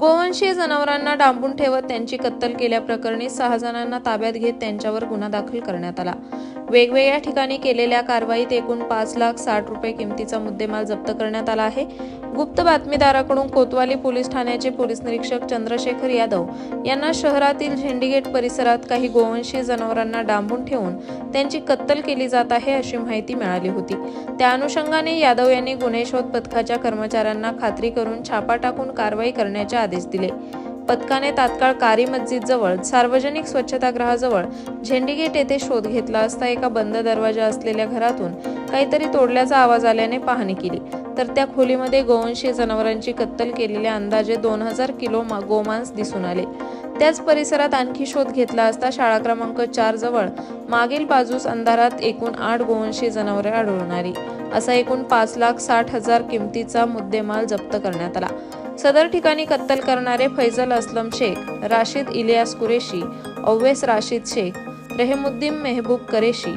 गोवंशीय जनावरांना डांबून ठेवत त्यांची कत्तल केल्याप्रकरणी सहा जणांना ताब्यात घेत त्यांच्यावर गुन्हा दाखल करण्यात आला. वेगवेगळ्या ठिकाणी केलेल्या कारवाईत एकूण पाच लाख साठ रुपये किमतीचा मुद्देमाल जप्त करण्यात आला आहे. गुप्त बातमीदाराकडून कोतवाली पोलीस ठाण्याचे पोलीस निरीक्षक चंद्रशेखर यादव यांना शहरातील झेंडीगेट परिसरात काही गोवंशी जनावरांना डांबून ठेवून त्यांची कत्तल केली जात आहे अशी माहिती मिळाली होती. त्या अनुषंगाने यादव यांनी गुन्हे शोध पथकाच्या कर्मचाऱ्यांना खात्री करून छापा टाकून कारवाई करण्याचे आदेश दिले. पथकाने तात्काळ कारी मस्जिद जवळ सार्वजनिक स्वच्छतागृहाजवळ झेंडीगेट येथे शोध घेतला असता एका बंद दरवाजा असलेल्या घरातून काहीतरी तोडल्याचा आवाज आल्याने पाहणी केली. तर त्या खोलीमध्ये गोवंशी जनावरांची कत्तल केलेल्या अंदाजे दोन हजार किलो मा- गोमांस दिसून आले. त्याच परिसरात आणखी शोध घेतला असता शाळा क्रमांक चार जवळ मागील बाजूस अंधारात एकूण आठ गोवंशी जनावरे आढळून आली. असा एकूण पाच लाख साठ हजार किमतीचा मुद्देमाल जप्त करण्यात आला. सदर ठिकाणी कत्तल करणारे फैजल असलम शेख राशिद इलियास कुरेशी अव्वेस राशिद शेख रेहमुद्दीन मेहबूब कुरेशी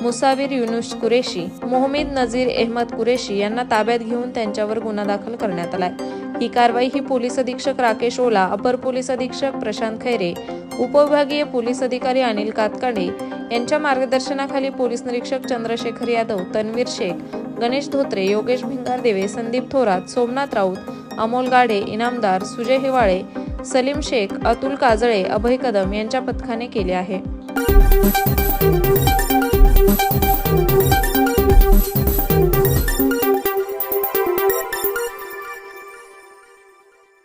मुसावीर युनुस कुरेशी मोहम्मद नझीर अहमद कुरेशी यांना ताब्यात घेऊन त्यांच्यावर गुन्हा दाखल करण्यात आलाय. ही कारवाई ही पोलीस अधीक्षक राकेश ओला अपर पोलीस अधीक्षक प्रशांत खैरे उपविभागीय पोलीस अधिकारी अनिल कातकाडे यांच्या मार्गदर्शनाखाली पोलीस निरीक्षक चंद्रशेखर यादव तन्वीर शेख गणेश धोत्रे योगेश भिंगारदेवे संदीप थोरात सोमनाथ राऊत अमोल गाडे इनामदार सुजय हिवाळे सलीम शेख अतुल काजळे अभय कदम यांच्या पथकाने केले आहे.